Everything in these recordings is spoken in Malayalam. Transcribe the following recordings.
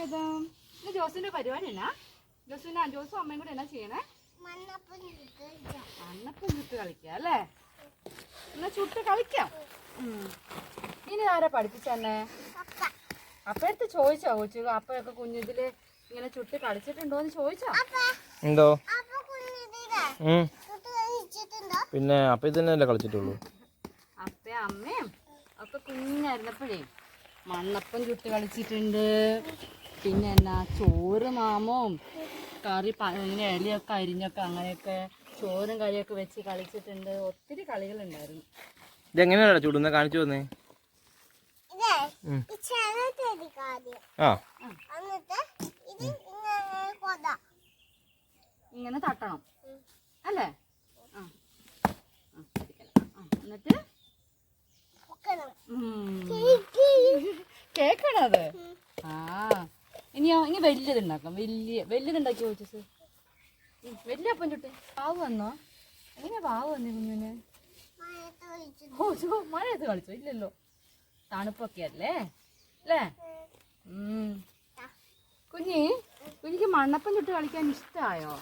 സ്വാഗതം ഇത് ജോസിന്റെ പരിപാടിയല്ല. എന്നാ ജോസിന് ജോസും അമ്മയും കൂടെ എന്നാ ചെയ്യണേ? മണ്ണപ്പം ചുട്ട് കളിക്കാം അല്ലേ? എന്നാ ചുട്ട് കളിക്കാം. ഇനി ആരാ പഠിപ്പിച്ചെന്നെ? അപ്പഴത്തെ ചോദിച്ചോ കൊച്ചു? അപ്പഴൊക്കെ കുഞ്ഞിതിൽ ഇങ്ങനെ ചുട്ട് കളിച്ചിട്ടുണ്ടോന്ന് ചോദിച്ചോ? എന്തോ. പിന്നെ അപ്പ തന്നെയല്ലേ കളിച്ചിട്ടുള്ളൂ. അപ്പ അമ്മയും ഒക്കെ കുഞ്ഞായിരുന്നപ്പോഴേ മണ്ണപ്പം ചുട്ട് കളിച്ചിട്ടുണ്ട്. പിന്നെ എന്നാ ചോറ് മാമവും കറി പിന്നെ ഇങ്ങനെ ഇലയൊക്കെ അരിഞ്ഞൊക്കെ അങ്ങനെയൊക്കെ ചോറും കറിയൊക്കെ വെച്ച് കളിച്ചിട്ടുണ്ട്. ഒത്തിരി കളികളുണ്ടായിരുന്നു. ഇതെങ്ങനെയാണ് ചൂടുന്ന? കാണിച്ചു വന്നേ ഇത് ഇങ്ങനെ തട്ടണം. അല്ലേ? എന്നിട്ട്. കേക്കാണത് ഇനി വലിയത് ഉണ്ടാക്കാം വലിയ വലിയത് ഉണ്ടാക്കി ചോദിച്ചു വലിയ അപ്പം ചുട്ട് പാവ് വന്നോ? എങ്ങനെയാ പാവ് വന്നേ ഒഴിച്ചു. ഓ മഴയത്ത് കളിച്ചോ? ഇല്ലല്ലോ. തണുപ്പൊക്കെ അല്ലേ? അല്ലേ? കുഞ്ഞി കുഞ്ഞിക്ക് മണ്ണപ്പം ചുട്ട് കളിക്കാൻ ഇഷ്ടമായോ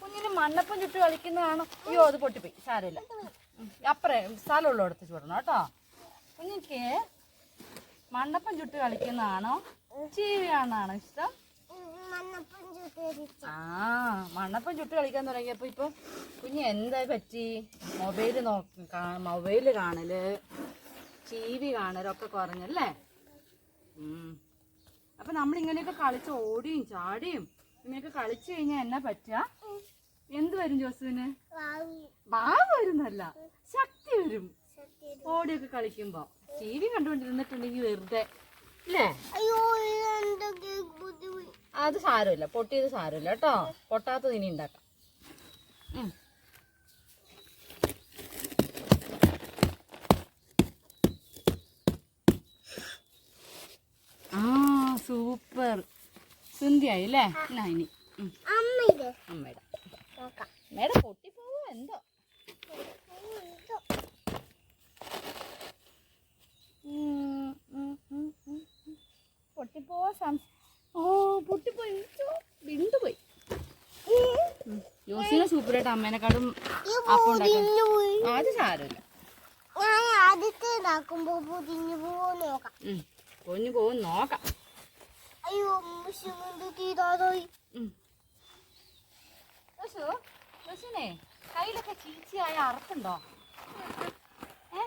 കുഞ്ഞിന് മണ്ണപ്പം ചുട്ട് കളിക്കുന്നതാണോ അയ്യോ അത് പൊട്ടിപ്പോയി. സാരമില്ല. അപ്പറേ സ്ഥലമുള്ള സ്ഥലമുള്ളടത്ത് ചൂടണം കേട്ടോ. കുഞ്ഞിക്ക് മണ്ണപ്പം ചുട്ട് കളിക്കുന്നതാണോ? ചീവിയാണെന്നാണോ ഇഷ്ടം. ആ മണ്ണപ്പം ചുട്ട് കളിക്കാൻ തുടങ്ങിയപ്പോ ഇപ്പൊ കുഞ്ഞ് എന്താ പറ്റി? മൊബൈൽ നോക്ക മൊബൈൽ കാണൽ ടി വി കാണലൊക്കെ കുറഞ്ഞല്ലേ? ഉം. അപ്പൊ നമ്മൾ ഇങ്ങനെയൊക്കെ കളിച്ച് ഓടിയും ചാടിയും ഇങ്ങനെയൊക്കെ കളിച്ചു കഴിഞ്ഞാൽ എന്നാ പറ്റുക എന്ത് വരും ജോസുവിന് ഭാവ് വരുന്നല്ല ശക്തി വരും. ഓടിയൊക്കെ കളിക്കുമ്പോ. ടി വി കണ്ടുകൊണ്ടിരുന്നിട്ടുണ്ടെങ്കിൽ വെറുതെ. അല്ലേ അയ്യോ അത് സാരമില്ല. പൊട്ടിയത് സാരമില്ല കേട്ടോ. പൊട്ടാത്തത് ഇനി ഉണ്ടാക്കാം. ആ സൂപ്പർ. സുന്ധിയായി അല്ലേ ഇനി. അമ്മയുടെ. അമ്മയുടെ പൊട്ടിപ്പോവോ എന്തോ. പൊട്ടിപ്പോവാ സംശ ഓ പൊട്ടിപ്പോയി. വിണ്ടുപോയി. ജോസിനെ സൂപ്പറായിട്ട് അമ്മേനെക്കാളും. അത് സാരമില്ല. ഞാൻ ആദ്യത്തെ ഉണ്ടാക്കുമ്പോ പൊതിഞ്ഞു പോവോ നോക്കാം. നോക്കാം അയ്യോ മുഷിമുണ്ട് തീരാതായി. ഉം. ജോസു? ജോസിനെ കയ്യിലൊക്കെ ചീച്ചയായ അറുത്തുണ്ടോ? ഏ?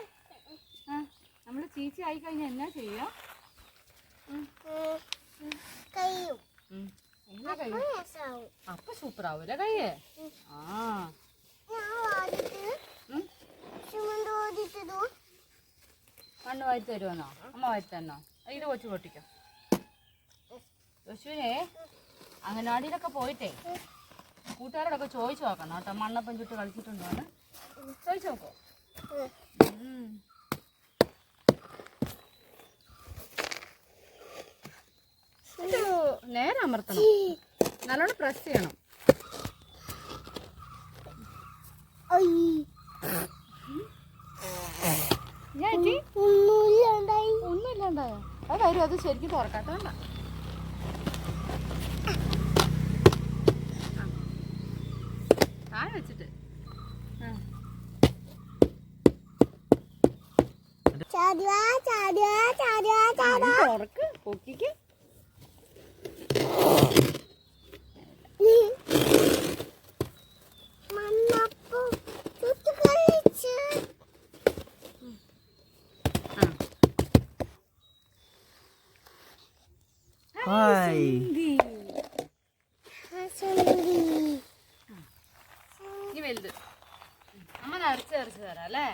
ആ നമ്മൾ ചീച്ചി ആയി കഴിഞ്ഞാൽ എന്നാ ചെയ്യാ? കഴിയും അപ്പൊ സൂപ്പർ ആവൂല കയ്യേ. ആ. മണ്ണ് വാരി തരുമെന്നോ അമ്മ വാരി തന്നോ? ഇത് കൊച്ചു പൊട്ടിക്കോ. യശുവിനെ അംഗനവാടിയിലൊക്കെ പോയിട്ടേ. കൂട്ടുകാരോടൊക്കെ ചോദിച്ചു നോക്കണം കേട്ടോ. മണ്ണപ്പം ചുട്ട് കളിച്ചിട്ടുണ്ടോ ചോദിച്ചു നോക്കോ ഉം. ഇത് നേരെ അമർത്തണം. നല്ലോണം പ്രസ് ചെയ്യണം. ഒന്നുമില്ലാണ്ടായി അത് വരും അത് ശരിക്കും തുറക്കാത്ത വേണ്ട താഴെ വെച്ചിട്ട്. തുറക്ക് പൊക്കിക്ക് മണ്ണപ്പം ചുട്ടു കളിച്ച് ആ ഹായ് സുന്ദി. ഹസനുരി ഇനി വലുത്. അമ്മ നിറച്ച് നിറച്ച് തരാം അല്ലേ?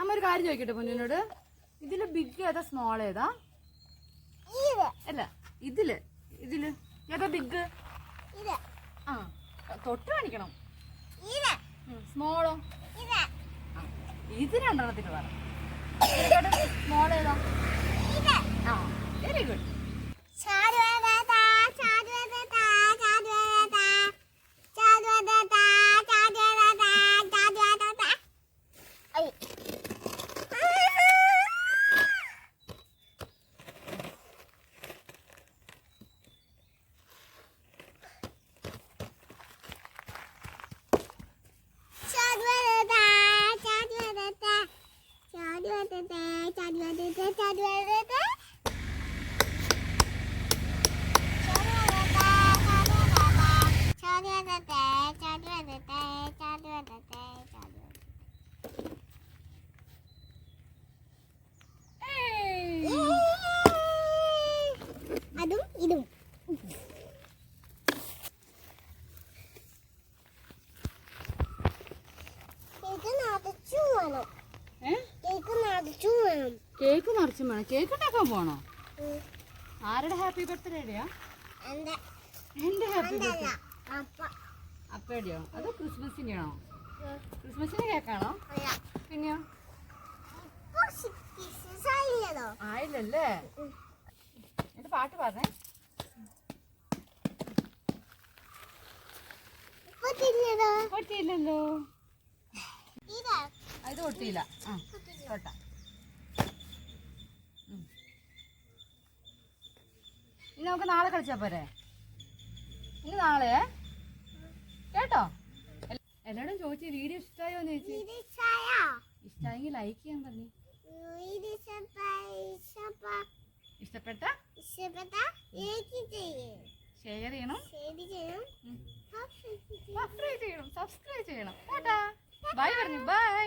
അമ്മ ഒരു കാര്യം ചോദിക്കട്ടെ പൊന്നിനോട്? ഇതിൽ ബിഗ് ഏതാ സ്മോൾ ഏതാ? അല്ല ഇതിൽ ഇതിൽ. ഏതാ ബിഗ് ആ തൊട്ട് കാണിക്കണം. സ്മോളോ ഇത് രണ്ടെണ്ണത്തിന് പറ സ്മോൾ ഏതാ ആ വെരി ഗുഡ് കേക്ക് നിറച്ചും വേണം. കേക്ക് ഉണ്ടാക്കാൻ പോണോ. ആരുടെ ഹാപ്പി ബർത്ത്ഡേയുടെയാ എന്താ എന്റെ. Happy birthday. അപ്പ. അപ്പയുടെയോ? അതോ ക്രിസ്മസിന്റെയാണോ? ക്രിസ്മസിന് കേക്കാണോ? പിന്നെയോ? ആയില്ലല്ലേ. എന്റെ പാട്ട് പറഞ്ഞേ പൊട്ടിയില്ലല്ലോ ഇത്. പൊട്ടിയില്ല ആ തൊട്ടാ നമുക്ക് നാളെ കളിച്ചാ പോരെ? ഇനി നാളെ? കേട്ടോ? എന്നോടും ചോദിച്ചു വീഡിയോ ഇഷ്ടമായോന്ന് ചോദിച്ചു? ഇത് ചായ ഇഷ്ടമായെങ്കിൽ ലൈക്ക് ചെയ്യാൻ പറഞ്ഞു ഇഷ്ടപ്പെട്ട ഇഷ്ടപ്പെട്ട ഷെയർ ചെയ്യണം. സബ്സ്ക്രൈബ് ചെയ്യണം. സബ്സ്ക്രൈബ് ചെയ്യണം. ബൈ പറഞ്ഞു. ബൈ